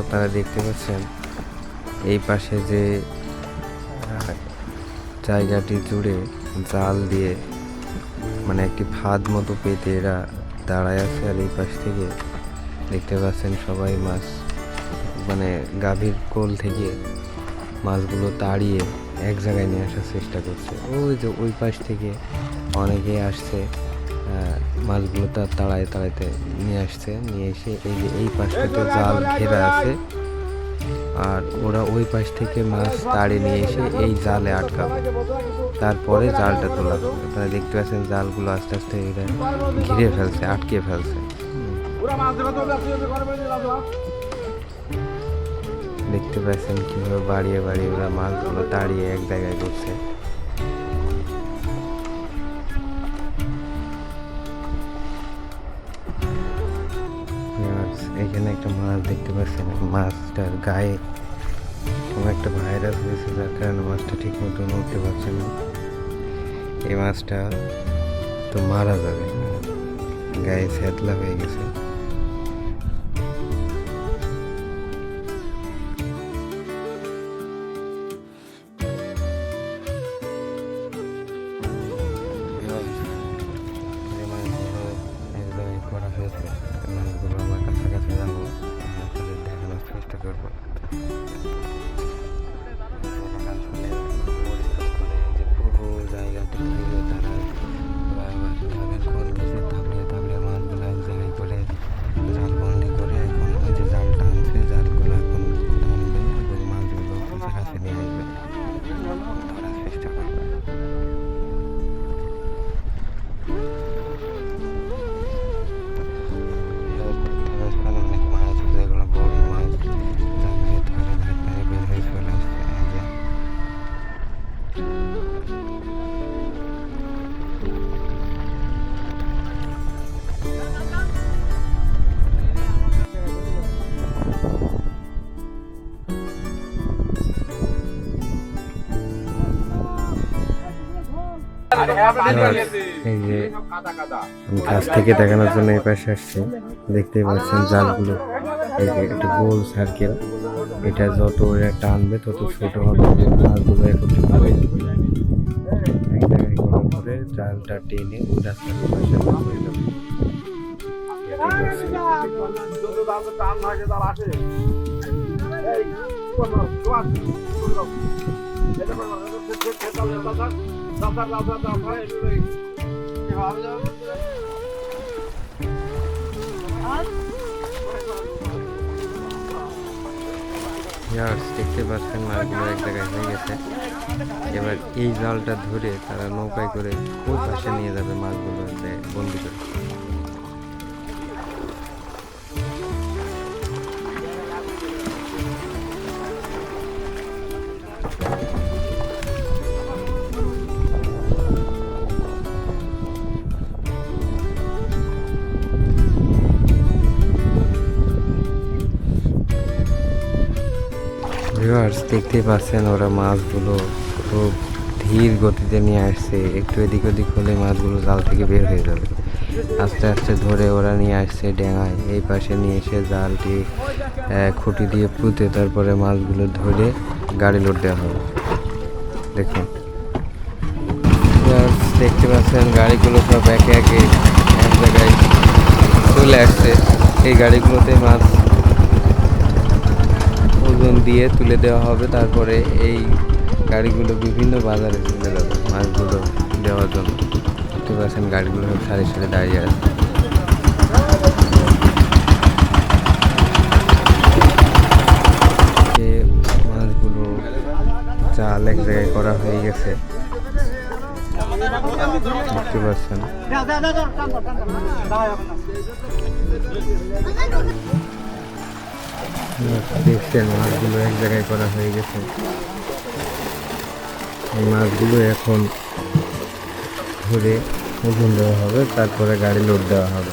আপনারা দেখতে পাচ্ছেন, এই পাশে যে জায়গাটি জুড়ে জাল দিয়ে মানে একটি ফাঁদ মতো পেতে এরা দাঁড়ায় আছে আর এই পাশ থেকে। দেখতে পাচ্ছেন সবাই মাছ। মানে গাভীর কোল থেকে মাছগুলো তাড়িয়ে এক জায়গায় নিয়ে আসার চেষ্টা করছে। ওই যে ওই পাশ থেকে অনেকে আসছে মাছগুলো তার তাড়ায় তাড়াইতে নিয়ে আসছে। নিয়ে এসে এই যে এই পাশটাতে জাল ঘেরা আছে। আর ওরা ওই পাশ থেকে মাছ তাড়ে নিয়ে এসে এই জালে আটকাবে। তারপরে জালটা তোলা। তারা দেখতে পাচ্ছেন জালগুলো আস্তে আস্তে এরা ঘিরে ফেলছে, আটকে ফেলছে। দেখতে পাচ্ছেন কীভাবে বাড়িয়ে বাড়িয়ে ওরা মাছগুলো তাড়িয়ে এক জায়গায় করছে। এখানে একটা মাছ দেখতে পাচ্ছেন, মাছটার গায়ে কোনো একটা ভাইরাস হয়েছে যার কারণে মাছটা ঠিক মতো নড়তে পারছে না। এই মাছটা তো মারা যাবে, গায়ে স্যাতলা হয়ে গেছে। এই যে কাছ থেকে দেখানোর জন্য এই পাশে আসছি দেখতেই পাচ্ছেন জালগুলো এই যে একটা গোল সার্কেল এটা যত টানবে তত ছোট হবে মাছগুলো একত্রিত হয়ে যাবে এক জায়গায় করার পরে জালটা টেনে ওই রাস্তার পাশে হয়ে যাবে টান থাকে তার আসে দেখতে পাচ্ছেন মাছগুলো এক জায়গায় হয়ে গেছে। এবার এই জালটা ধরে তারা নৌকায় করে ওই পাশে নিয়ে যাবে মাছগুলো বন্দি করে? ভিউয়ার্স দেখতে পাচ্ছেন ওরা মাছগুলো খুব ধীর গতিতে নিয়ে আসছে। একটু এদিক ওদিক হলে মাছগুলো জাল থেকে বের হয়ে যাবে। আস্তে আস্তে ধরে ওরা নিয়ে আসছে ডেঙায় এই পাশে নিয়ে এসে জালটি খুঁটি দিয়ে পুঁতে তারপরে মাছগুলো ধরে গাড়ি লোড দেওয়া হবে। দেখুন। দেখতে পাচ্ছেন গাড়িগুলো সব একে একে এক জায়গায় চলে আসছে। এই গাড়িগুলোতে মাছ ওজন দিয়ে তুলে দেওয়া হবে, তারপরে এই গাড়িগুলো বিভিন্ন বাজারে চলে যাবে মাছগুলো দেওয়ার জন্য। দেখতে পাচ্ছেন গাড়িগুলো সব সারি সারি দাঁড়িয়ে আছে। মাছগুলো চাল এক জায়গায় করা হয়ে গেছে। দেখছেন, মাছগুলো এক জায়গায় করা হয়ে গেছে মাছগুলো এখন ধরে ওজন দেওয়া হবে, তারপরে গাড়ি লোড দেওয়া হবে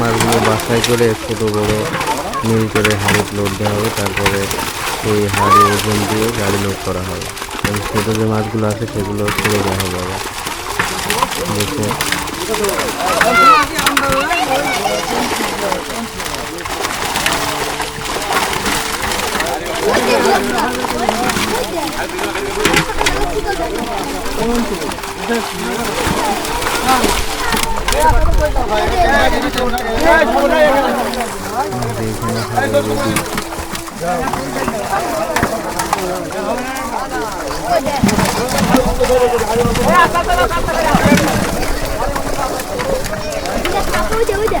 মাছগুলো বাছাই করে ছোট বড় মিল করে হাড়ি লোড দেওয়া হবে, তারপরে সেই হাড়ি ওজন দিয়ে গাড়ি লোড করা হবে। এবং ছোটো যে মাছগুলো আছে সেগুলো ছেড়ে দেওয়া হবে। আবার দেখে আমাদের এখানে হাড়ি রুটি ওইটা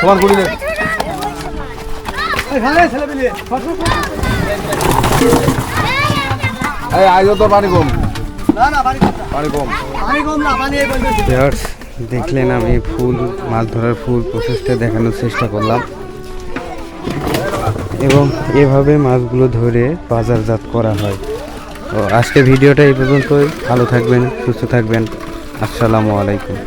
তোমার গুলি নেই এই আইও তো পানি কম। পানি কম ভিউয়ার্স, দেখলেন আমি ফুল মাছ ধরার ফুল প্রসেসটা দেখানোর চেষ্টা করলাম। এবং এভাবে মাছগুলো ধরে বাজারজাত করা হয়। তো আজকে ভিডিওটা এই পর্যন্তই। ভালো থাকবেন সুস্থ থাকবেন। আসসালামু আলাইকুম।